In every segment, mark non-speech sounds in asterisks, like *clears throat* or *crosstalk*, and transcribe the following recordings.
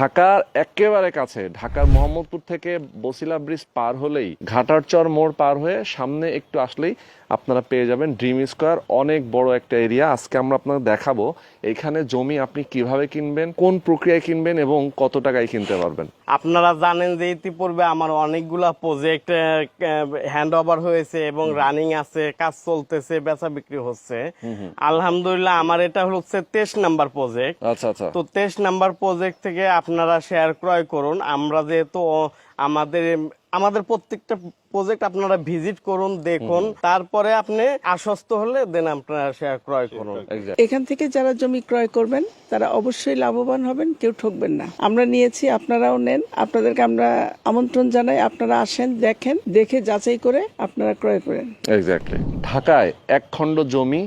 ঢাকার একেবারে কাছে, ঢাকার মোহাম্মদপুর থেকে বসিলা ব্রিজ পার হলেই ঘাটারচর মোড় পার হয়ে সামনে একটু আসলেই আপনারা পেয়ে যাবেন ড্রিম স্কোয়ার অনেক বড় একটা এরিয়া আজকে আমরা আপনাদের দেখাবো এখানে জমি আপনি কীভাবে কিনবেন কোন প্রক্রিয়ায় কিনবেন এবং কত টাকায় কিনতে পারবেন। আপনারা জানেন যে ইতিপূর্বে আমার অনেকগুলা প্রজেক্ট হ্যান্ড ওভার হয়েছে এবং রানিং আছে কাজ চলতেছে বেচা বিক্রি হচ্ছে। আলহামদুলিল্লাহ আমার এটা হচ্ছে তেইশ নাম্বার প্রজেক্ট আচ্ছা আচ্ছা। তো তেইশ নাম্বার প্রজেক্ট থেকে আপনারা শেয়ার ক্রয় করুন। আমরা যেহেতু আমাদের আমাদের প্রত্যেকটা প্রজেক্ট আপনারা ভিজিট করুন দেখুন। তারপরে আপনি আশ্বস্ত হলে দেন আপনারা শেয়ার ক্রয় করুন। এখান থেকে যারা জমি ক্রয় করবেন তারা অবশ্যই লাভবান হবেন কেউ ঠকবেন না। আমরা নিয়েছি আপনারাও নেন। আপনাদেরকে আমরা আমন্ত্রণ জানাই আপনারা আসেন দেখেন দেখে যাচাই করে আপনারা ক্রয় করেন। এক্স্যাক্টলি ঢাকায় এক খণ্ড জমি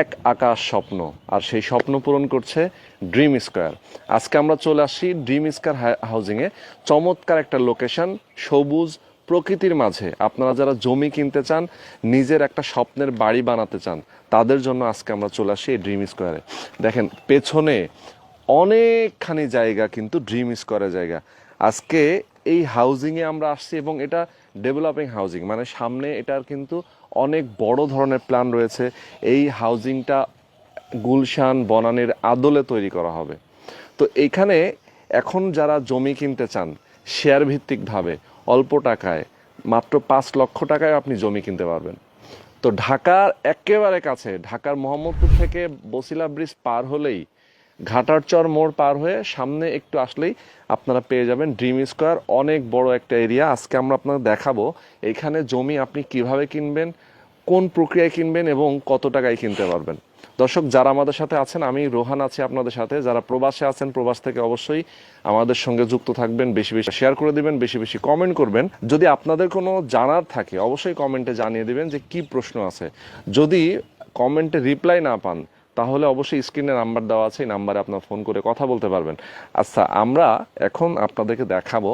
এক আকাশ স্বপ্ন। আর সেই স্বপ্ন পূরণ করছে ড্রিম স্কোয়ার আজকে আমরা চলে আসি ড্রিম স্কোয়ার হাউজিংয়ে চমৎকার একটা লোকেশন সবুজ প্রকৃতির মাঝে। আপনারা যারা জমি কিনতে চান, নিজের একটা স্বপ্নের বাড়ি বানাতে চান, তাদের জন্য আজকে আমরা চলে আসি এই ড্রিম স্কোয়ারে দেখেন, পেছনে অনেকখানি জায়গা কিন্তু ড্রিম স্কোয়ারের জায়গা। আজকে এই হাউজিংয়ে আমরা আসছি এবং এটা ডেভেলপিং হাউজিং মানে সামনে এটার কিন্তু অনেক বড় ধরনের প্ল্যান রয়েছে। এই হাউজিংটা গুলশান বনানীর আদলে তৈরি করা হবে। তো এইখানে এখন যারা জমি কিনতে চান শেয়ার ভিত্তিকভাবে অল্প টাকায়, মাত্র পাঁচ লক্ষ টাকায় আপনি জমি কিনতে পারবেন। তো ঢাকার একেবারে কাছে, ঢাকার মোহাম্মদপুর থেকে বসিলা ব্রিজ পার হলেই ঘাটারচর মোড় পার হয়ে সামনে একটু আসলেই আপনারা পেয়ে যাবেন ড্রিম স্কোয়ার। অনেক বড় একটা এরিয়া। আজকে আমরা আপনাদের দেখাবো এখানে জমি আপনি কীভাবে কিনবেন, কোন প্রক্রিয়ায় কিনবেন এবং কত টাকায় কিনতে পারবেন। দর্শক, যারা আমাদের সাথে আছেন, আমি রোহান আছি আপনাদের সাথে। যারা প্রবাসে আছেন, প্রবাস থেকে অবশ্যই আমাদের সঙ্গে যুক্ত থাকবেন, বেশি বেশি শেয়ার করে দিবেন, বেশি বেশি কমেন্ট করবেন। যদি আপনাদের কোনো জানার থাকে, অবশ্যই কমেন্টে জানিয়ে দিবেন যে কি প্রশ্ন আছে। যদি কমেন্টে রিপ্লাই না পান, তাহলে অবশ্যই স্ক্রিনে নাম্বার দেওয়া আছে, এই নাম্বারে আপনার ফোন করে কথা বলতে পারবেন। আচ্ছা আমরা এখন আপনাদেরকে দেখাবো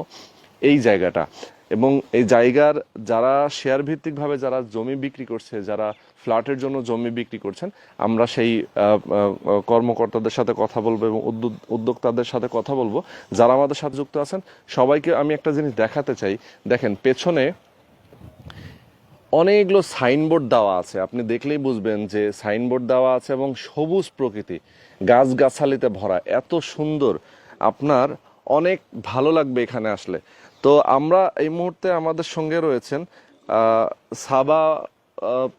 এই জায়গাটা। এবং এই জায়গার যারা শেয়ার ভিত্তিকভাবে যারা জমি বিক্রি করছে, যারা ফ্ল্যাটের জন্য জমি বিক্রি করছেন, আমরা সেই কর্মকর্তাদের সাথে কথা বলব এবং উদ্যোক্তাদের সাথে কথা বলব। যারা আমাদের সাথে যুক্ত আছেন, সবাইকে আমি একটা জিনিস দেখাতে চাই। দেখেন, পেছনে অনেকগুলো সাইনবোর্ড দেওয়া আছে। আপনি দেখলেই বুঝবেন যে সাইনবোর্ড দেওয়া আছে এবং সবুজ প্রকৃতি, গাছগাছালিতে ভরা, এত সুন্দর। আপনার অনেক ভালো লাগবে এখানে আসলে। তো আমরা এই মুহূর্তে আমাদের সঙ্গে রয়েছেন সাবা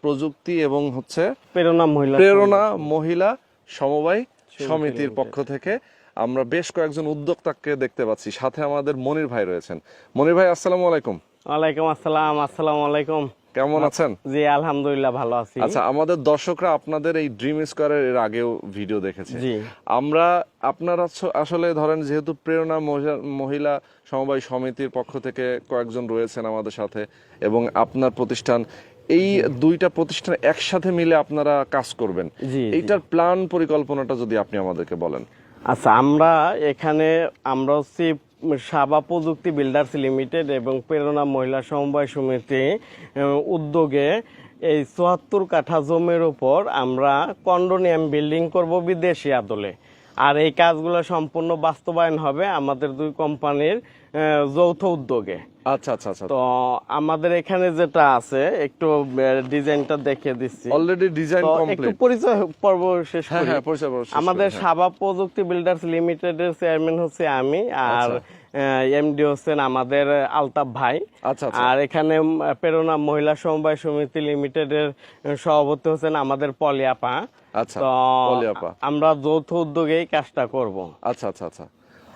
প্রযুক্তি এবং হচ্ছে প্রেরণা মহিলা প্রেরণা মহিলা সমবায় সমিতির পক্ষ থেকে আমরা বেশ কয়েকজন উদ্যোক্তাকে দেখতে পাচ্ছি সাথে আমাদের মনির ভাই রয়েছেন। মনির ভাই আসসালামু আলাইকুম। ওয়ালাইকুম আসসালাম আসসালামু আলাইকুম। কেমন আছেন? জি আলহামদুলিল্লাহ ভালো আছি। আচ্ছা আমাদের দর্শকরা আপনাদের এই ড্রিম স্কোয়ারের এর আগেও ভিডিও দেখেছে। জি। আমরা আপনারা আসলে ধরেন যেহেতু প্রেরণা মহিলা- সমবায় সমিতির পক্ষ থেকে কয়েকজন রয়েছেন আমাদের সাথে এবং আপনার প্রতিষ্ঠান এই দুইটা প্রতিষ্ঠান একসাথে মিলে আপনারা কাজ করবেন। এইটার প্ল্যান পরিকল্পনাটা যদি আপনি আমাদেরকে বলেন। আচ্ছা আমরা এখানে আমরা হচ্ছি সাবা প্রযুক্তি বিল্ডার্স লিমিটেড এবং প্রেরণা মহিলা সমবায় সমিতি উদ্যোগে এই চুয়াত্তর কাঠা জমির ওপর আমরা কন্ডোনিয়াম বিল্ডিং করব বিদেশি আদলে। আর এই কাজগুলো সম্পূর্ণ বাস্তবায়ন হবে আমাদের দুই কোম্পানির যৌথ উদ্যোগে। আচ্ছা আচ্ছা আচ্ছা। তো আমাদের এখানে যেটা আছে একটু ডিজাইনটা দেখে দিচ্ছি। অলরেডি ডিজাইন কমপ্লিট একটু পরিচয় পর্ব শেষ হ্যাঁ হ্যাঁ পরিচয় পর্ব আমাদের হ্যাঁ। সাবা প্রযুক্তি বিল্ডার্স লিমিটেডের চেয়ারম্যান হচ্ছে আমি আর এমডি হচ্ছেন আমাদের আলতাফ ভাই। আচ্ছা আচ্ছা। আর এখানে প্রেরণা মহিলা সমবায় সমিতি লিমিটেডের সভাপতি হচ্ছেন আমাদের পলিয়াপা। আচ্ছা তো আমরা যৌথ উদ্যোগে এই কাজটা করব। আচ্ছা আচ্ছা আচ্ছা।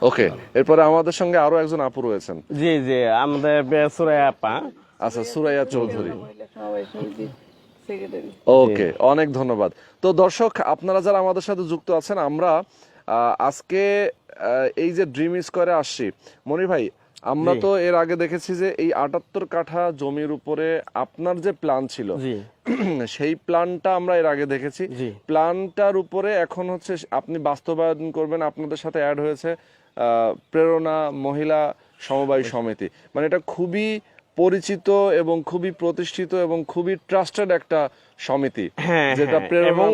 ওকে এরপরে আমাদের সঙ্গে আরও একজন আপু রয়েছেন। জি জি আমাদের সুরাই আপা। আচ্ছা সুরাইয়া চৌধুরী। ওকে অনেক ধন্যবাদ। তো দর্শক আপনারা যারা আমাদের সাথে যুক্ত আছেন আমরা আজকে এই যে ড্রিম স্কোয়ারে আসছি। মনির ভাই আমরা তো এর আগে দেখেছি যে এই আটাত্তর কাঠা জমির উপরে আপনার যে প্ল্যান ছিল *clears throat* সেই প্ল্যানটা আমরা এর আগে দেখেছি। প্ল্যানটার উপরে এখন হচ্ছে আপনি বাস্তবায়ন করবেন আপনাদের সাথে অ্যাড হয়েছে প্রেরণা মহিলা সমবায় সমিতি। মানে এটা খুবই পরিচিত এবং খুবই প্রতিষ্ঠিত এবং খুবই ট্রাস্টেড একটা সমিতি যেটা হ্যাঁ, প্রেরণা এবং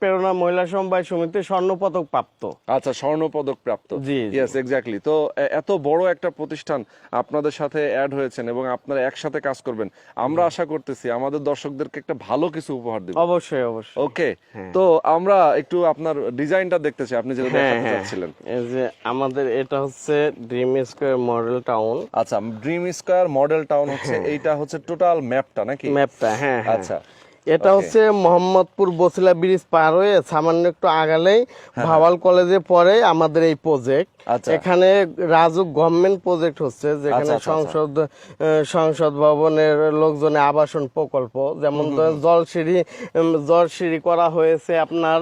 প্রেরণা মহিলা সমবায় সমিতি স্বর্ণ পদক প্রাপ্ত। আচ্ছা স্বর্ণ পদক প্রাপ্ত। জি। ইয়েস এক্স্যাক্টলি তো এত বড় একটা প্রতিষ্ঠান আপনাদের সাথে অ্যাড হয়েছেন এবং আপনারা একসাথে কাজ করবেন। আমরা আশা করতেছি আমাদের দর্শকদেরকে একটা ভালো কিছু উপহার দেব অবশ্যই অবশ্যই। ওকে তো আমরা একটু আপনার ডিজাইনটা দেখতে চাই। আপনি যেটা হ্যাঁ দেখাতে হ্যাঁ। চাচ্ছিলেন। এই যে আমাদের এটা হচ্ছে ড্রিম স্কোয়ার মডেল টাউন আচ্ছা ড্রিম স্কয়ার মডেল টাউন হচ্ছে এইটা হচ্ছে টোটাল ম্যাপটা নাকি? ম্যাপটা হ্যাঁ হ্যাঁ। আচ্ছা এটা হচ্ছে মোহাম্মদপুর বসিলা ব্রিজ পার হয়ে সামান্য একটু আগালেই ভাওয়াল কলেজে পরে আমাদের এই প্রজেক্ট হ্যাঁ, আচ্ছা। এখানে রাজুক গভর্নমেন্ট প্রজেক্ট হচ্ছে যেখানে আচ্ছা, আচ্ছা, সংসদ সংসদ ভবনের লোকজনে আবাসন প্রকল্প যেমন জলসিঁড়ি জলসিঁড়ি করা হয়েছে আপনার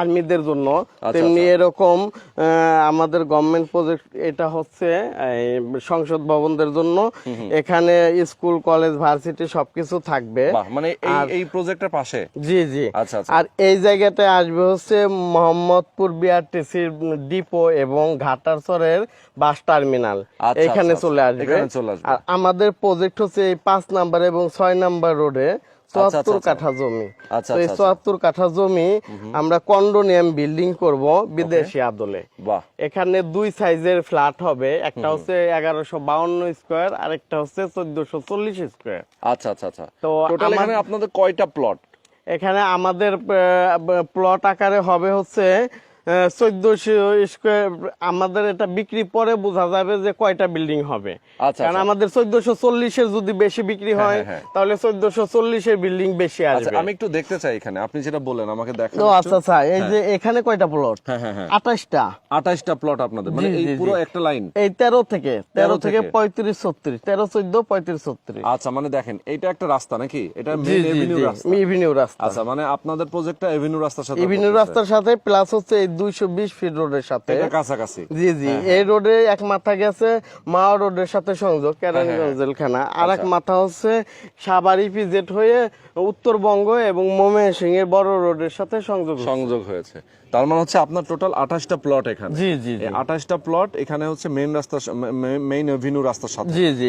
আর্মিদের জন্য। আচ্ছা, তেমনি এরকম আমাদের গভর্নমেন্ট প্রজেক্ট এটা হচ্ছে সংসদ ভবনদের জন্য। এখানে স্কুল কলেজ ভার্সিটি সবকিছু থাকবে। মানে এই এই প্রজেক্টের পাশে? জি জি। আচ্ছা, আচ্ছা। আর এই জায়গাতে আসবে হচ্ছে মোহাম্মদপুর বিআরটিসির ডিপো এবং ঘাটারচরের বাস টার্মিনাল। আচ্ছা, এখানে আচ্ছা, চলে আসবে। এখানে চলে আসবে। আর আমাদের প্রজেক্ট হচ্ছে এই পাঁচ নাম্বার এবং ছয় নাম্বার রোডে চুয়াত্তর আচ্ছা। কাঠা জমি। আচ্ছা, তো এই আচ্ছা, চুয়াত্তর কাঠা জমি আমরা কন্ডোনিয়াম বিল্ডিং করব বিদেশি আদলে। বাহ। এখানে দুই সাইজের ফ্ল্যাট হবে একটা হচ্ছে এগারোশো বাউন্ন স্কোয়ার আর একটা হচ্ছে চোদ্দশো চল্লিশ স্কোয়ার। আচ্ছা আচ্ছা আচ্ছা। তো টোটাল এখানে আপনাদের কয়টা প্লট এখানে আমাদের প্লট আকারে হবে হচ্ছে চোদ্দশো স্কোয়ার আমাদের এটা বিক্রি পরে বোঝা যাবে যে কয়টা বিল্ডিং হবে। আচ্ছা, কারণ আচ্ছা। আমাদের চোদ্দশো চল্লিশের যদি বেশি বিক্রি হয় হ্যাঁ, হ্যাঁ। তাহলে চোদ্দশো চল্লিশের বিল্ডিং বেশি আচ্ছা আসবে। আমি একটু দেখতে চাই এখানে। আপনি যেটা বললেন আমাকে দেখান তো আচ্ছা আচ্ছা এই যে এখানে কয়টা প্লট হ্যাঁ হ্যাঁ হ্যাঁ। আঠাশটা আঠাশটা প্লট আপনাদের। মানে এই পুরো একটা লাইন এই তেরো থেকে তেরো থেকে? পঁয়ত্রিশ ছত্রিশ তেরো চোদ্দ পঁয়ত্রিশ ছত্রিশ। আচ্ছা মানে দেখেন এটা একটা রাস্তা নাকি? এটা এভিনিউ রাস্তা। আচ্ছা মানে আপনাদের প্রজেক্টটা এভিনিউ রাস্তার সাথে করতেছে। রাস্তার সাথে প্লাস হচ্ছে এই দুইশো বিশ ফিট রোডের সাথে। কাছাকাছি। জি জি। এই রোডে এক মাথা গেছে মা রোডের সাথে সংযোগ কেরানীগঞ্জ জেলখানা। আর এক মাথা হচ্ছে সাবারি পিজেট হয়ে উত্তরবঙ্গ এবং ময়মনসিং এর বড় রোডের সাথে সংযোগ সংযোগ হয়েছে। তার মানে হচ্ছে আপনার টোটাল আঠাশটা প্লট এখানে। জি জি আঠাশটা প্লট এখানে হচ্ছে মেইন রাস্তা মেইন এভিনিউ রাস্তার সাথে। জি জি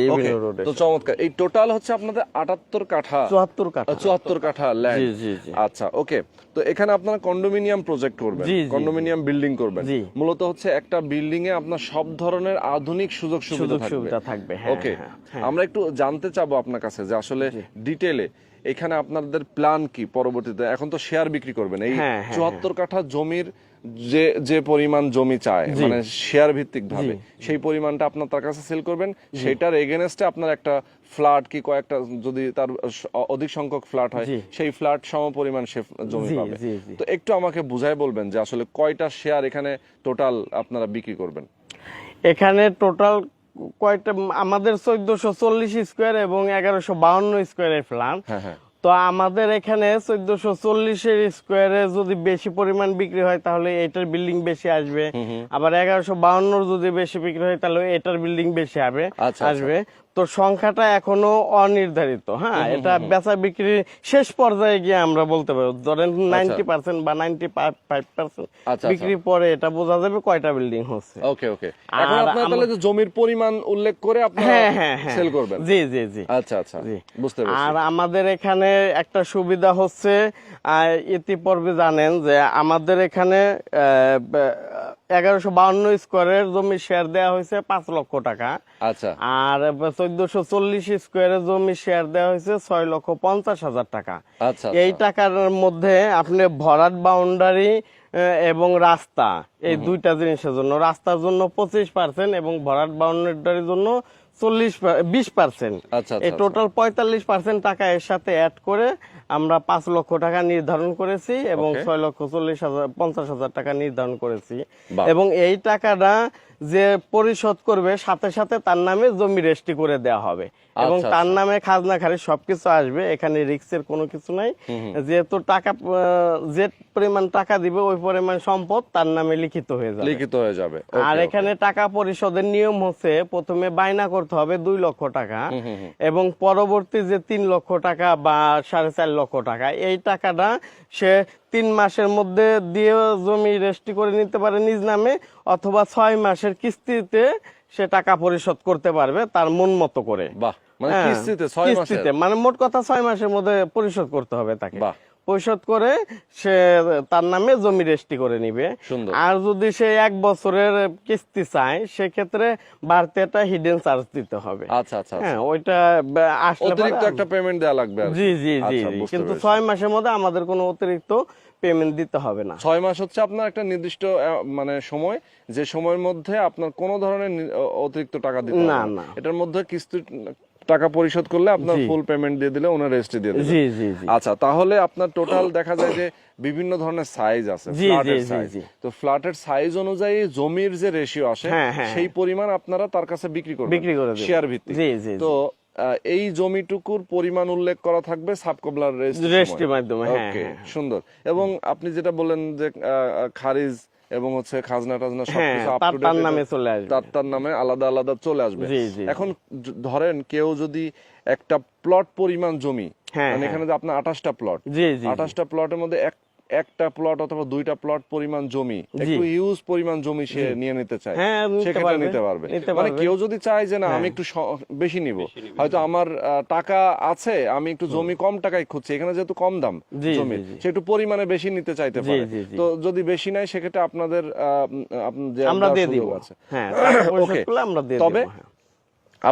তো চমৎকার। এই টোটাল হচ্ছে আপনাদের আটাত্তর কাঠা। চুয়াত্তর কাঠা। চুয়াত্তর কাঠা ল্যান্ড জি, জি, জি। আচ্ছা ওকে তো এখানে আপনারা কন্ডোমিনিয়াম প্রজেক্ট করবেন। কন্ডোমিনিয়াম বিল্ডিং করবেন। মূলত হচ্ছে একটা বিল্ডিং এ আপনার সব ধরনের আধুনিক সুযোগ সুবিধা থাকবে। সুবিধা থাকবে হ্যাঁ ওকে হ্যাঁ, হ্যাঁ। আমরা একটু জানতে চাবো আপনার কাছে যে আসলে ডিটেলে এখানে আপনাদের প্ল্যান কি পরবর্তীতে? এখন তো শেয়ার বিক্রি করবেন। এই হ্যাঁ, হ্যাঁ, চুয়াত্তর কাঠা জমির যে যে পরিমাণ জমি চায় মানে শেয়ার ভিত্তিক ভাবে সেই পরিমাণটা আপনার তার কাছে সেল করবেন। সেটার এগেনস্টে আপনার একটা ফ্ল্যাট কি কয়েকটা যদি তার অধিক সংখ্যক ফ্ল্যাট হয় সেই ফ্ল্যাট সম পরিমাণ সে জমি পাবে। তো একটু আমাকে বুঝাই বলবেন যে আসলে কয়টা শেয়ার এখানে টোটাল আপনারা বিক্রি করবেন? এখানে টোটাল কয়টা আমাদের চোদ্দশো চল্লিশ স্কোয়ার এবং এগারোশো বাউন্ন স্কোয়ারের প্ল্যান হ্যাঁ তো আমাদের এখানে চোদ্দশো চল্লিশের স্কোয়ারে যদি বেশি পরিমাণ বিক্রি হয় তাহলে এটার বিল্ডিং বেশি আসবে। আবার এগারোশো বাউন্নর যদি বেশি বিক্রি হয় তাহলে এটার বিল্ডিং বেশি হবে আচ্ছা, আসবে। তো সংখ্যাটা এখনও অনির্ধারিত হ্যাঁ? এটা বেচা বিক্রি শেষ পর্যায়ে গিয়ে আমরা বলতে পারব। ধরেন নাইনটি পার্সেন্ট বা নাইনটি ফাইভ পার্সেন্ট আচ্ছা। বিক্রি পরে এটা বোঝা যাবে কয়টা বিল্ডিং হচ্ছে। ওকে ওকে এখন আপনারা তাহলে যে জমির পরিমাণ উল্লেখ করে আপনারা হ্যাঁ হ্যাঁ হ্যাঁ সেল করবেন। জি জি জি। আচ্ছা আচ্ছা। বুঝতে পারছি। আর আমাদের এখানে একটা সুবিধা হচ্ছে ইতিপূর্বে জানেন যে আমাদের এখানে এগারোশো বাউন্ন স্কোয়ারের জমি শেয়ার দেওয়া হয়েছে পাঁচ লক্ষ টাকা। আচ্ছা। আর চোদ্দশো চল্লিশ স্কোয়ারের জমি শেয়ার দেওয়া হয়েছে ছয় লক্ষ পঞ্চাশ হাজার টাকা। আচ্ছা এই টাকার মধ্যে আপনি ভরাট বাউন্ডারি এবং রাস্তা এই দুইটা জিনিসের জন্য রাস্তার জন্য পঁচিশ পার্সেন্ট এবং ভরাট বাউন্ডারির জন্য চল্লিশ বিশ পার্সেন্ট আচ্ছা, আচ্ছা, এই টোটাল পঁয়তাল্লিশ পার্সেন্ট টাকা এর সাথে অ্যাড করে আমরা পাঁচ লক্ষ টাকা নির্ধারণ করেছি এবং ছয় লক্ষ চল্লিশ হাজার পঞ্চাশ হাজার টাকা নির্ধারণ করেছি। এবং এই টাকাটা যে পরিশোধ করবে সাথে সাথে তার নামে জমি রেস্টি করে দেওয়া হবে। এবং আচ্ছা, তার নামে খাজনা খারি সবকিছু আসবে। এখানে রিক্সের কোনো কিছু নাই। যেহেতু টাকা যে পরিমাণ টাকা দিবে ওই পরিমাণ সম্পদ তার নামে লিখিত হয়ে যাবে। লিখিত হয়ে যাবে। আর এখানে টাকা পরিশোধের নিয়ম হচ্ছে প্রথমে বায়না করতে হবে দুই লক্ষ টাকা এবং পরবর্তী যে তিন লক্ষ টাকা বা সাড়ে চার লক্ষ টাকা। এই টাকাটা সে তিন মাসের মধ্যে দিয়ে জমি রেজিস্ট্রি করে নিতে পারে নিজ নামে অথবা ছয় মাসের কিস্তিতে সে টাকা পরিশোধ করতে পারবে তার মন মতো করে। বাহ মানে হ্যাঁ, কিস্তিতে মানে মোট কথা ছয় মাসের মধ্যে পরিশোধ করতে হবে তাকে। বাহ। পরিশোধ করে সে তার নামে জমি রেজিস্ট্রি করে নিবে। আর যদি সে এক বছরের কিস্তি চায় সেক্ষেত্রে বাড়তি একটা হিডেন চার্জ দিতে হবে। আচ্ছা আচ্ছা আচ্ছা। হ্যাঁ ওইটা আসলে অতিরিক্ত একটা পেমেন্ট দেওয়া লাগবে জি জি জি। আচ্ছা, কিন্তু ছয় মাসের মধ্যে আমাদের কোনো অতিরিক্ত পেমেন্ট দিতে হবে না। ছয় মাস হচ্ছে আপনার একটা নির্দিষ্ট মানে সময় যে সময়ের মধ্যে আপনার কোনো ধরনের অতিরিক্ত টাকা দিতে না। না। এটার মধ্যে কিস্তি টাকা পরিশোধ করলে আপনার ফুল পেমেন্ট দিয়ে দিলে ওনার রেজিস্ট্রি দিয়ে দিলে জি জি জি। আচ্ছা তাহলে আপনার টোটাল দেখা যায় যে বিভিন্ন ধরনের সাইজ আছে ফ্ল্যাটের সাইজ তো ফ্ল্যাটের সাইজ অনুযায়ী জমির যে রেশিও আসে হ্যাঁ, হ্যাঁ, সেই পরিমাণ আপনারা তার কাছে বিক্রি করবেন বিক্রি করে দেব। শেয়ার ভিত্তিক। জি, জি, জি। তো এই জমিটুকুর পরিমাণ উল্লেখ করা থাকবে সাবকবলার রেজিস্ট্রির মাধ্যমে, হ্যাঁ, হ্যাঁ। সুন্দর। এবং আপনি যেটা বললেন যে খারিজ এবং হচ্ছে খাজনা টাজনা হ্যাঁ সবকিছু তার নামে চলে আসবে তার তার নামে আলাদা আলাদা চলে আসবে এখন ধরেন কেউ যদি একটা প্লট পরিমাণ জমি হ্যাঁ, মানে হ্যাঁ। এখানে যে আপনার আঠাশটা প্লট। আঠাশটা প্লটের মধ্যে এক একটা প্লট অথবা দুইটা প্লট পরিমাণ জমি একটু ইউজ পরিমাণ জমি সে নিয়ে নিতে চায়। হ্যাঁ, সেক্ষেত্রে পারবে। নিতে পারবে। মানে কেউ যদি চায় যে না আমি একটু বেশি নিব। হয়তো আমার টাকা আছে আমি একটু জমি কম টাকায় খুঁজছি এখানে যেহেতু কম দাম জমি। সে একটু পরিমাণে বেশি নিতে চাইতে পারে। তো যদি বেশি নাই সেক্ষেত্রে আপনাদের দেওয়ার- আমরা দিয়ে দিব। আছে। হ্যাঁ তবে হ্যাঁ।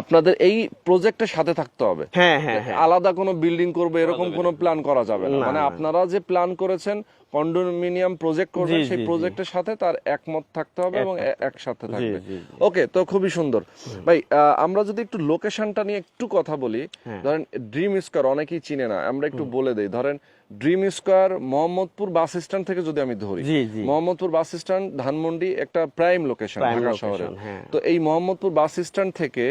আপনাদের এই প্রজেক্টের সাথে থাকতে হবে। হ্যাঁ হ্যাঁ হ্যাঁ। আলাদা কোনো বিল্ডিং করবে এরকম কোনো প্ল্যান করা যাবে না। মানে আপনারা যে প্ল্যান করেছেন কন্ডোমিনিয়াম প্রজেক্ট করবেন সেই। প্রজেক্টের সাথে তার একমত থাকতে হবে এবং একসাথে থাকবে। ওকে তো খুবই সুন্দর। ভাই আমরা যদি একটু লোকেশনটা নিয়ে একটু কথা বলি হ্যাঁ। ধরেন ড্রিম স্কোয়ার অনেকেই চিনে না আমরা একটু বলে দেই। ধরেন dream square Mohammadpur bus stand থেকে যদি আমি ধরি। মোহাম্মদপুর বাস স্ট্যান্ড ধানমন্ডি একটা প্রাইম লোকেশন ঢাকা শহরে হ্যাঁ। তো এই মোহাম্মদপুর বাস স্ট্যান্ড থেকে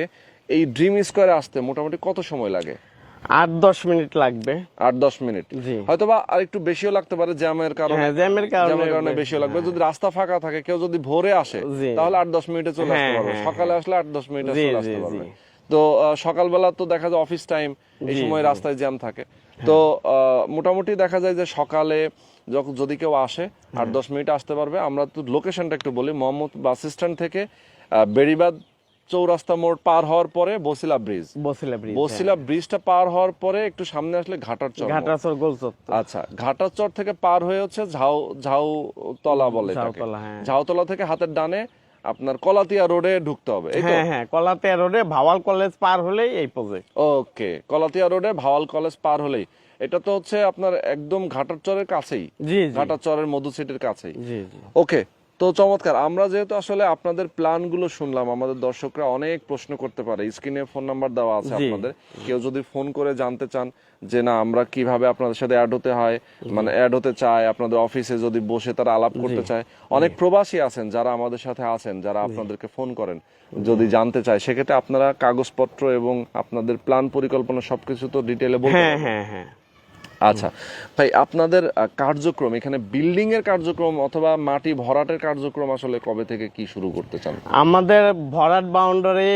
এই ড্রিম স্কোয়ারে আসতে মোটামুটি কত সময় লাগে? আট দশ মিনিট লাগবে। আট দশ মিনিট। হয়তো বা আর একটু বেশিও লাগতে পারে জ্যামের কারণে। হ্যাঁ, জ্যামের কারণে বেশিও লাগবে। যদি রাস্তা ফাঁকা থাকে কেউ যদি ভোরে আসে তাহলে আট দশ মিনিটে চলে আসতে হ্যাঁ, পারবে। হ্যাঁ, সকালে আসলে আট দশ মিনিটে চলে আসতে পারবে। তো সকালবেলা তো দেখা যায় অফিস টাইম এই সময় রাস্তায় জ্যাম থাকে। তো আহ, মোটামুটি দেখা যায় যে সকালে যখন যদি কেউ আসে আট দশ মিনিট আসতে পারবে। আমরা তো লোকেশনটা একটু বলি। মোহাম্মদ বাস স্ট্যান্ড থেকে বেড়িবাদ চৌরাস্তা মোড় পার হওয়ার পরে বসিলা ব্রিজ। বসিলা ব্রিজ বসিলা ব্রিজটা পার হওয়ার পরে একটু সামনে আসলে ঘাটার চর মোড়। ঘাটাচর গোলচত্বর। আচ্ছা ঘাটার চর থেকে পার হয়ে হচ্ছে ঝাউ ঝাউ তলা বলে এটাকে। ঝাউতলা, হ্যাঁ। থেকে হাতের ডানে আপনার কলাতিয়া রোডে ঢুকতে হবে এই তো? হ্যাঁ হ্যাঁ কলাতিয়া রোডে ভাওয়াল কলেজ পার হলেই এই প্রজেক্ট ওকে কলাতিয়া রোডে ভাওয়াল কলেজ পার হলেই। এটা তো হচ্ছে আপনার একদম ঘাটার চরের কাছেই। ঘাটার চরের মধু সিটের কাছেই। ওকে তো চমৎকার। আমরা যেহেতু আসলে আপনাদের প্ল্যানগুলো শুনলাম আমাদের দর্শকরা অনেক প্রশ্ন করতে পারে। স্ক্রিনে ফোন নাম্বার দেওয়া আছে আপনাদের। কেউ যদি ফোন করে জানতে চান যে না আমরা কীভাবে আপনাদের সাথে অ্যাড হতে হয় মানে অ্যাড হতে চায় আপনাদের অফিসে যদি বসে তারা আলাপ করতে চায়। অনেক প্রবাসী আছেন যারা আমাদের সাথে আছেন যারা আপনাদেরকে ফোন করেন। যদি জানতে চায় সেক্ষেত্রে আপনারা কাগজপত্র এবং আপনাদের প্ল্যান পরিকল্পনা সবকিছু তো ডিটেলে বলতে হ্যাঁ হ্যাঁ হ্যাঁ। আচ্ছা। ভাই আপনাদের কার্যক্রম এখানে বিল্ডিং এর কার্যক্রম অথবা মাটি ভরাটের কার্যক্রম আসলে কবে থেকে কি শুরু করতে চান? আমাদের ভরাট বাউন্ডারি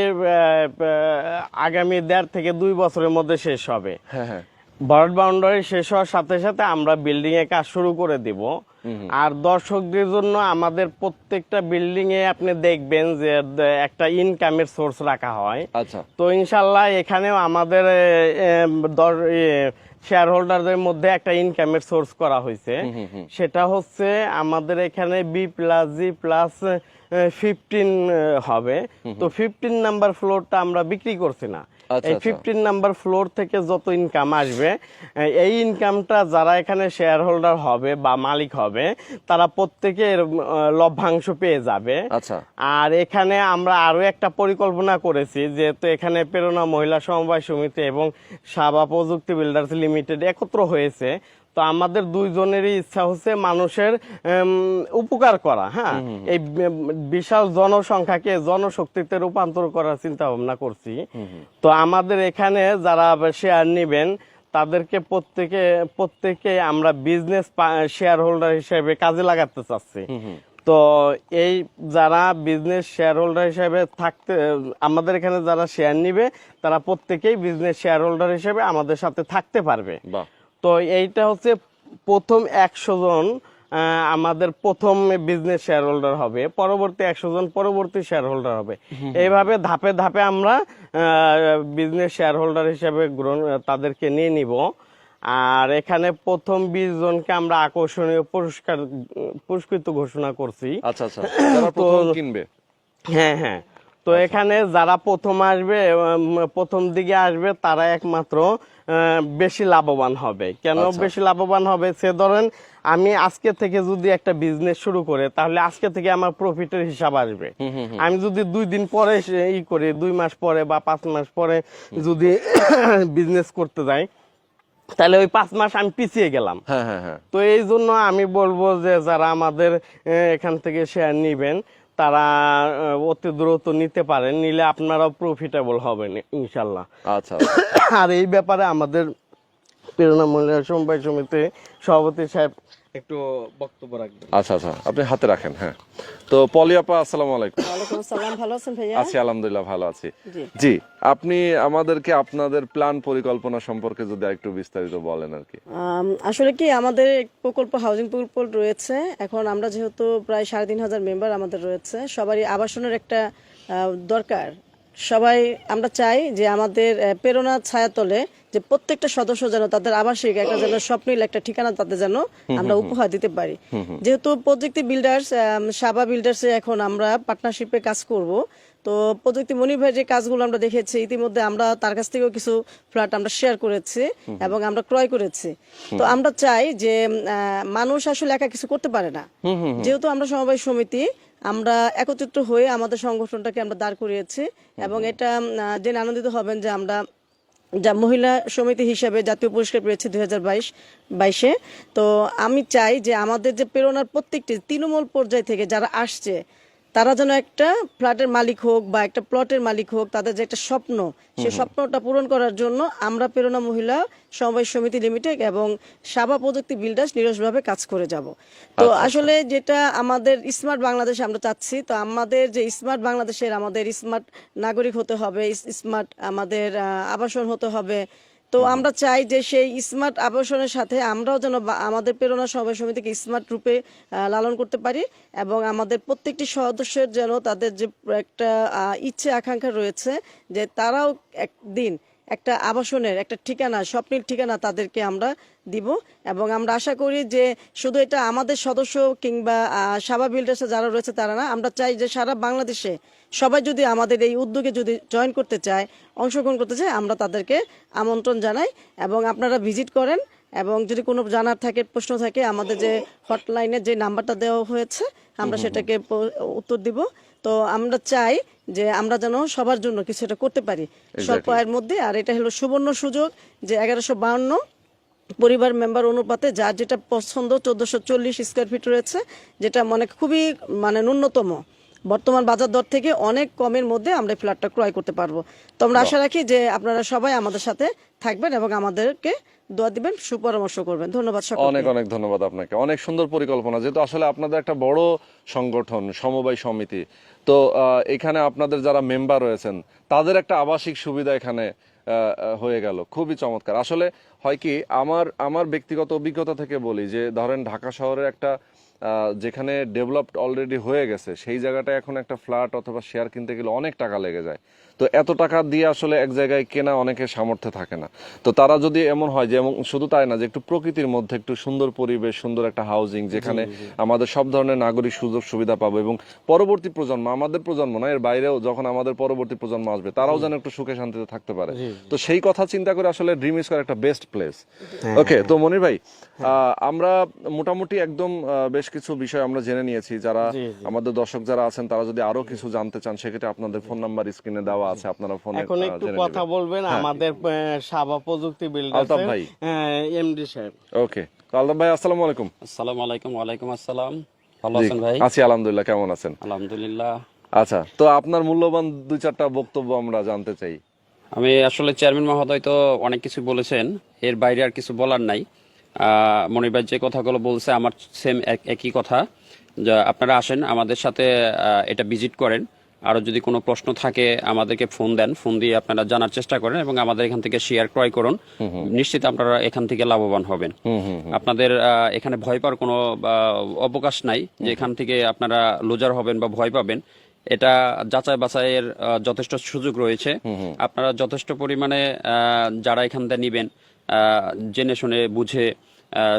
আগামী দেড় থেকে দুই বছরের মধ্যে শেষ হবে। হ্যাঁ হ্যাঁ। ভরাট বাউন্ডারি শেষ হওয়ার সাথে সাথে আমরা বিল্ডিং এ কাজ শুরু করে দিব। আর দর্শকদের জন্য আমাদের প্রত্যেকটা বিল্ডিং এ আপনি দেখবেন যে একটা ইনকামের সোর্স রাখা হয়। আচ্ছা। তো ইনশাল্লাহ এখানেও আমাদের শেয়ার হোল্ডারদের মধ্যে একটা ইনকামের সোর্স করা হয়েছে। সেটা হচ্ছে আমাদের এখানে B plus G plus fifteen হবে। তো ফিফটিন নাম্বার ফ্লোরটা আমরা বিক্রি করছি না। এই আচ্ছা। ফিফটিন নাম্বার ফ্লোর থেকে যত ইনকাম আসবে এই ইনকামটা যারা এখানে শেয়ার হোল্ডার হবে বা মালিক হবে তারা প্রত্যেকে লভ্যাংশ পেয়ে যাবে। আচ্ছা। আর এখানে আমরা আরও একটা পরিকল্পনা করেছি যেহেতু এখানে প্রেরণা মহিলা সমবায় সমিতি এবং সাবা প্রযুক্তি বিল্ডার্স লিমিটেড একত্র হয়েছে। তো আমাদের দুইজনেরই ইচ্ছা হচ্ছে মানুষের উপকার করা হ্যাঁ? এই বিশাল জনসংখ্যাকে জনশক্তিতে রূপান্তর করার চিন্তা ভাবনা করছি তো আমাদের এখানে যারা শেয়ার নেবেন তাদেরকে প্রত্যেকে প্রত্যেকে আমরা বিজনেস শেয়ার হোল্ডার হিসেবে কাজে লাগাতে চাচ্ছি। তো এই যারা বিজনেস শেয়ার হোল্ডার হিসেবে থাকতে আমাদের এখানে যারা শেয়ার নিবে তারা প্রত্যেকেই বিজনেস শেয়ার হোল্ডার হিসেবে আমাদের সাথে থাকতে পারবে। তো এইটা হচ্ছে প্রথম একশো জন আমাদের প্রথম বিজনেস শেয়ার হোল্ডার হবে। পরবর্তী একশো জন পরবর্তী শেয়ার হোল্ডার হবে এইভাবে ধাপে ধাপে আমরা বিজনেস শেয়ার হোল্ডার হিসেবে গ্রহণ তাদেরকে নিয়ে নিব। আর এখানে প্রথম বিশ জনকে আমরা আকর্ষণীয় পুরস্কার পুরস্কৃত ঘোষণা করছি। আচ্ছা আচ্ছা। কিনবে। হ্যাঁ হ্যাঁ। তো এখানে যারা প্রথম আসবে প্রথম দিকে আসবে তারা একমাত্র বেশি লাভবান হবে। কেন আচ্ছা। বেশি লাভবান হবে? সে ধরেন আমি আজকে থেকে যদি একটা বিজনেস শুরু করে তাহলে আজকে থেকে আমার প্রফিটের হিসাব আসবে। আমি যদি দুই দিন পরে ই করি দুই মাস পরে বা পাঁচ মাস পরে যদি *coughs* বিজনেস করতে যাই তাহলে ওই পাঁচ মাস আমি পিছিয়ে গেলাম। হ্যাঁ হ্যাঁ হ্যাঁ। তো এই জন্য আমি বলব যে যারা আমাদের এখান থেকে শেয়ার নিবেন তারা অতি দ্রুত নিতে পারেন নিলে আপনারাও প্রফিটেবল হবেন ইনশাল্লাহ আচ্ছা আচ্ছা। *coughs* আর এই ব্যাপারে আমাদের প্রেরণা মহিলা সমবায় সমিতি সভাপতি সাহেব একটু বক্তব্য রাখবেন। আচ্ছা আচ্ছা আপনি হাতে রাখেন হ্যাঁ। তো পলি আপা আসসালামু আলাইকুম। ওয়ালাইকুম আসসালাম ভালো আছেন ভাইয়া? আছি আলহামদুলিল্লাহ ভালো আছি। জি। জি আপনি আমাদেরকে আপনাদের প্ল্যান পরিকল্পনা সম্পর্কে যদি একটু বিস্তারিত বলেন আর কি। আসলে কি আমাদের প্রকল্প হাউজিং প্রকল্প রয়েছে। এখন আমরা যেহেতু প্রায় সাড়ে তিন হাজার মেম্বার আমাদের রয়েছে সবারই আবাসনের একটা আহ, দরকার। সবাই আমরা চাই যে আমাদের প্রেরণা ছায়াতলে যে প্রত্যেকটা সদস্য যেন তাদের আবাসিক একটা যেন স্বপ্নিল একটা ঠিকানা তাদের যেন আমরা উপহার দিতে পারি। যেহেতু প্রযুক্তি বিল্ডার্স সাবা বিল্ডার্সে এখন আমরা পার্টনারশিপে কাজ করব। তো প্রযুক্তি মনির ভাই যে কাজগুলো আমরা দেখেছি ইতিমধ্যে আমরা তার কাছ থেকেও কিছু ফ্ল্যাট আমরা শেয়ার করেছি এবং আমরা ক্রয় করেছি। তো আমরা চাই যে মানুষ আসলে একা কিছু করতে পারে না। যেহেতু আমরা সমবায় সমিতি আমরা একত্রিত হয়ে আমাদের সংগঠনটাকে আমরা দাঁড় করিয়েছি এবং এটা জেনে আনন্দিত হবেন যে আমরা যা মহিলা সমিতি হিসাবে জাতীয় পুরস্কার পেয়েছে দুই হাজার বাইশ, বাইশে। তো আমি চাই যে আমাদের যে প্রেরণার প্রত্যেকটি তৃণমূল পর্যায় থেকে যারা আসছে তারা যেন একটা ফ্ল্যাটের মালিক হোক বা একটা প্লটের মালিক হোক তাদের যে একটা স্বপ্ন সেই স্বপ্নটা পূরণ করার জন্য আমরা প্রেরণা মহিলা সমবায় সমিতি লিমিটেড এবং সাবা প্রযুক্তি বিল্ডার্স নিরসভাবে কাজ করে যাব। তো আসলে যেটা আমাদের স্মার্ট বাংলাদেশ আমরা চাচ্ছি তো আমাদের যে স্মার্ট বাংলাদেশের আমাদের স্মার্ট নাগরিক হতে হবে স্মার্ট আমাদের আবাসন হতে হবে তো আমরা চাই যে সেই স্মার্ট আবাসনের সাথে আমরাও যেন আমাদের প্রেরণা সমবায় সমিতিকে স্মার্ট রূপে লালন করতে পারি এবং আমাদের প্রত্যেকটি সদস্যের যেন তাদের যে একটা ইচ্ছে আকাঙ্ক্ষা রয়েছে যে তারাও একদিন একটা আবাসনের একটা ঠিকানা স্বপ্নের ঠিকানা তাদেরকে আমরা দিব। এবং আমরা আশা করি যে শুধু এটা আমাদের সদস্য কিংবা সাবা বিল্ডার্সে যারা রয়েছে তারা না আমরা চাই যে সারা বাংলাদেশে সবাই যদি আমাদের এই উদ্যোগে যদি জয়েন করতে চায় অংশগ্রহণ করতে চায় আমরা তাদেরকে আমন্ত্রণ জানাই। এবং আপনারা ভিজিট করেন এবং যদি কোনো জানার থাকে প্রশ্ন থাকে আমাদের যে হটলাইনে যে নাম্বারটা দেওয়া হয়েছে আমরা সেটাকে উত্তর দিব। তো আমরা চাই যে আমরা যেন সবার জন্য কিছু এটা করতে পারি। স্বল্প আয়ের মধ্যে আর এটা হলো সুবর্ণ সুযোগ যে এগারোশো বাউন্ন পরিবার মেম্বার অনুপাতে যার যেটা পছন্দ চোদ্দশো চল্লিশ স্কোয়ার ফিট রয়েছে যেটা মানে খুবই মানে ন্যূনতম। বর্তমান বাজার দর থেকে অনেক কমের মধ্যে আমরা ফ্ল্যাটটা ক্রয় করতে পারব। তো আমরা আশা রাখি যে আপনারা সবাই আমাদের সাথে থাকবেন এবং আমাদেরকে দোয়া দিবেন সুপরামর্শ করবেন। ধন্যবাদ অনেক অনেক ধন্যবাদ আপনাকে। অনেক সুন্দর পরিকল্পনা। যেহেতু আসলে আপনাদের একটা বড় সংগঠন সমবায় সমিতি তো এখানে আপনাদের যারা মেম্বার রয়েছেন তাদের একটা আবাসিক সুবিধা এখানে হয়ে গেল। খুবই চমৎকার। আসলে হয় কি আমার আমার ব্যক্তিগত অভিজ্ঞতা থেকে বলি যে ধরেন ঢাকা শহরের একটা যেখানে ডেভেলপড অলরেডি হয়ে গেছে সেই জায়গাটায় এখন একটা ফ্ল্যাট অথবা শেয়ার কিনতে গেলে অনেক টাকা লেগে যায়। তো এত টাকা দিয়ে আসলে এক জায়গায় কেনা অনেকের সামর্থ্য থাকে না। তো তারা যদি এমন হয় যে শুধু তাই না যে একটু প্রকৃতির মধ্যে একটু সুন্দর পরিবেশ সুন্দর একটা হাউজিং যেখানে আমাদের সব ধরনের নাগরিক সুযোগ সুবিধা পাবো এবং পরবর্তী প্রজন্ম আমাদের প্রজন্ম না এর বাইরেও যখন আমাদের পরবর্তী প্রজন্ম আসবে তারাও যেন একটু সুখে শান্তিতে থাকতে পারে। তো সেই কথা চিন্তা করে আসলে ড্রিম স্কোয়ার একটা বেস্ট প্লেস ওকে তো মনির ভাই আহ, আমরা মোটামুটি একদম আহ, বেশ কিছু বিষয় আমরা জেনে নিয়েছি। যারা আমাদের দর্শক যারা আছেন তারা যদি আরও কিছু জানতে চান সেক্ষেত্রে আপনাদের ফোন নাম্বার স্ক্রিনে দেওয়া আছে আপনারা ফোনে এখন একটু কথা বলবেন আমাদের সাবা প্রযুক্তি আলতাফ ভাই। এমডি সাহেব। ওকে। তো আলতাফ ভাই আসসালামু আলাইকুম। আসসালামু আলাইকুম ওয়ালাইকুম আসসালাম। ভালো আছেন ভাই? আছি আলহামদুলিল্লাহ কেমন আছেন? আলহামদুলিল্লাহ। আচ্ছা তো আপনার মূল্যবান দুই চারটা বক্তব্য আমরা জানতে চাই। আমি আসলে চেয়ারম্যান মহোদয় তো অনেক কিছু বলেছেন এর বাইরে আর কিছু বলার নাই। আহ, মনির ভাই যে কথাগুলো বলছে আমার সেম একই কথা। যা আপনারা আসেন আমাদের সাথে এটা ভিজিট করেন। আরও যদি কোনো প্রশ্ন থাকে আমাদেরকে ফোন দেন। ফোন দিয়ে আপনারা জানার চেষ্টা করেন এবং আমাদের এখান থেকে শেয়ার ক্রয় করুন। নিশ্চিত আপনারা এখান থেকে লাভবান হবেন। আপনাদের এখানে ভয় পাওয়ার কোনো অবকাশ নাই। যে এখান থেকে আপনারা লুজার হবেন বা ভয় পাবেন এটা যাচাই বাছাইয়ের যথেষ্ট সুযোগ রয়েছে। আপনারা যথেষ্ট পরিমাণে যারা এখান থেকে নিবেন জেনে শুনে বুঝে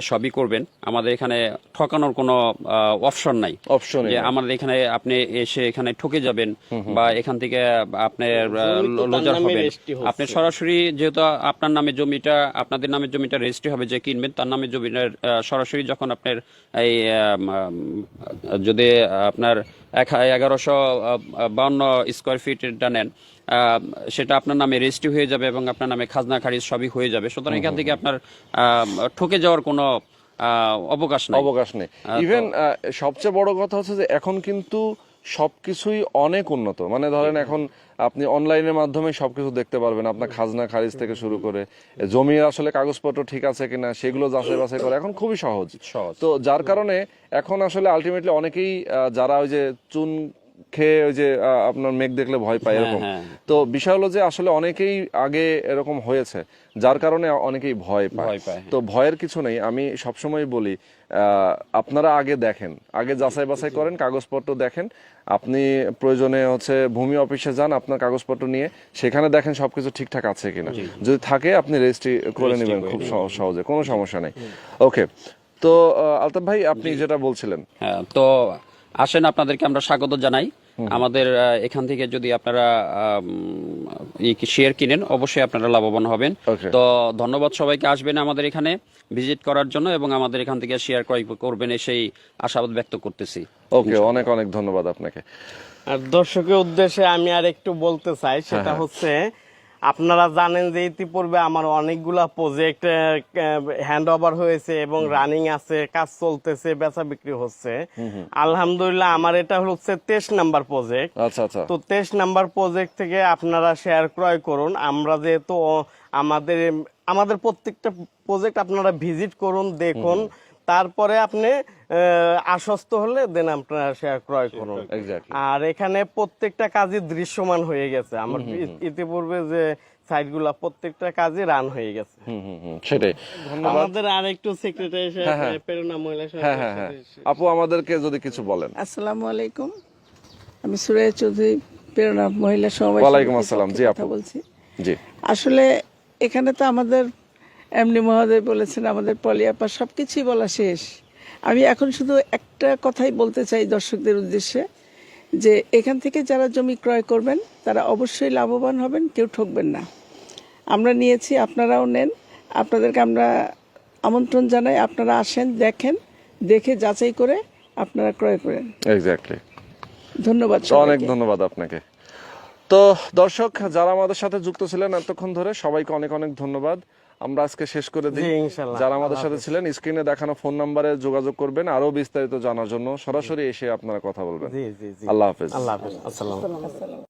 সবই করবেন। আমাদের এখানে ঠকানোর কোনো অপশন নাই। ই যে আমাদের এখানে আপনি এসে এখানে ঠকে যাবেন বা এখান থেকে আপনার লোজার হবেন আপনি সরাসরি যেহেতু আপনার নামে জমিটা আপনাদের নামে জমিটা রেজিস্ট্রি হবে যে কিনবেন তার নামে জমিটা সরাসরি যখন আপনার এই যদি আপনার এক এগারোশো বাউন্ন স্কোয়ার ফিটটা নেন। আহ, সেটা আপনার নামে রেজিস্ট্রি হয়ে যাবে এবং আপনার নামে খাজনা খারিজ সবই হয়ে যাবে। সুতরাং এখান থেকে আপনার আহ, ঠকে যাওয়ার কোনো আহ, অবকাশ নেই। অবকাশ নেই। ইভেন সবচেয়ে বড় কথা হচ্ছে যে এখন কিন্তু সবকিছুই অনেক উন্নত মানে ধরেন এখন আপনি অনলাইনের মাধ্যমে সবকিছু দেখতে পারবেন আপনার খাজনা খারিজ থেকে শুরু করে জমির আসলে কাগজপত্র ঠিক আছে কিনা সেগুলো যাচাই বাছাই করা এখন খুবই সহজ সহজ। তো যার কারণে এখন আসলে আলটিমেটলি অনেকেই যারা ওই যে চুন খেয়ে ওই যে আপনার মেঘ দেখলে ভয় পায় এরকম। হ্যাঁ। তো বিষয় হলো যে আসলে অনেকেই আগে এরকম হয়েছে যার কারণে অনেকেই ভয় পায়। তো ভয়ের কিছু নেই আমি সবসময় বলি আপনারা আগে দেখেন আগে যাচাই বাছাই করেন কাগজপত্র দেখেন আপনি প্রয়োজনে হচ্ছে ভূমি অফিসে যান আপনার কাগজপত্র নিয়ে সেখানে দেখেন সবকিছু ঠিকঠাক আছে কিনা। যদি থাকে আপনি রেজিস্ট্রি করে নেবেন খুব সহ- সহজে কোনো সমস্যা নেই। ওকে তো আলতাফ ভাই আপনি যেটা বলছিলেন। হ্যাঁ তো আসেন আপনাদেরকে আমরা স্বাগত জানাই। আমাদের এখান থেকে যদি আপনারা শেয়ার কিনেন অবশ্যই আপনারা লাভবান হবেন। তো ধন্যবাদ সবাইকে আসবেন আমাদের এখানে ভিজিট করার জন্য এবং আমাদের এখান থেকে শেয়ার ক্রয় করবেন সেই আশাবাদ ব্যক্ত করতেছি। ওকে অনেক অনেক ধন্যবাদ আপনাকে। আর দর্শকের উদ্দেশ্যে আমি আর একটু বলতে চাই সেটা হচ্ছে আপনারা জানেন যে ইতিপূর্বে আমার অনেকগুলা প্রজেক্ট হ্যান্ড ওভার হয়েছে এবং রানিং আছে কাজ চলতেছে বেচা বিক্রি হচ্ছে। আলহামদুলিল্লাহ আমার এটা হচ্ছে তেইশ নাম্বার প্রজেক্ট আচ্ছা আচ্ছা। তো তেইশ নাম্বার প্রজেক্ট থেকে আপনারা শেয়ার ক্রয় করুন। আমরা যেহেতু আমাদের আমাদের প্রত্যেকটা প্রজেক্ট আপনারা ভিজিট করুন দেখুন। তারপরে আপনি আশ্বস্ত হলে দেন আপনারা শেয়ার ক্রয় করুন। আর এখানে প্রত্যেকটা কাজই দৃশ্যমান হয়ে গেছে। আমার ইতিপূর্বে যে সাইটগুলা প্রত্যেকটা কাজই রান হয়ে গেছে। হুম হুম হুম সেটাই। আমাদের আর একটু সেক্রেটারি প্রেরণা মহিলা হ্যাঁ হ্যাঁ হ্যাঁ। আপু আমাদেরকে যদি কিছু বলেন। আসসালামু আলাইকুম। আমি সুরাইয়া চৌধুরী প্রেরণা মহিলা সমাবেশ ওয়ালাইকুম আসসালাম। জি, কথা আপু। বলছি। জি। আসলে এখানে তো আমাদের এমনি মহোদয় বলেছেন আমাদের পলিয়াপা সব কিছুই বলা শেষ। আমি এখন শুধু একটা কথাই বলতে চাই দর্শকদের উদ্দেশ্যে যে এখান থেকে যারা জমি ক্রয় করবেন তারা অবশ্যই লাভবান হবেন কেউ ঠকবেন না। আমরা নিয়েছি আপনারাও নেন। আপনাদেরকে আমরা আমন্ত্রণ জানাই আপনারা আসেন দেখেন দেখে যাচাই করে আপনারা ক্রয় করেন। এক্স্যাক্টলি ধন্যবাদ অনেক ধন্যবাদ আপনাকে। তো দর্শক যারা আমাদের সাথে যুক্ত ছিলেন এতক্ষণ ধরে সবাইকে অনেক অনেক ধন্যবাদ। আমরা আজকে শেষ করে দিই। যারা আমাদের সাথে ছিলেন স্ক্রিনে দেখানো ফোন নাম্বারে যোগাযোগ করবেন আরও বিস্তারিত জানার জন্য সরাসরি এসে আপনারা কথা বলবেন। জি জি জি। আল্লাহ হাফিজ। আল্লাহ হাফেজ। আসসালাম আসসালাম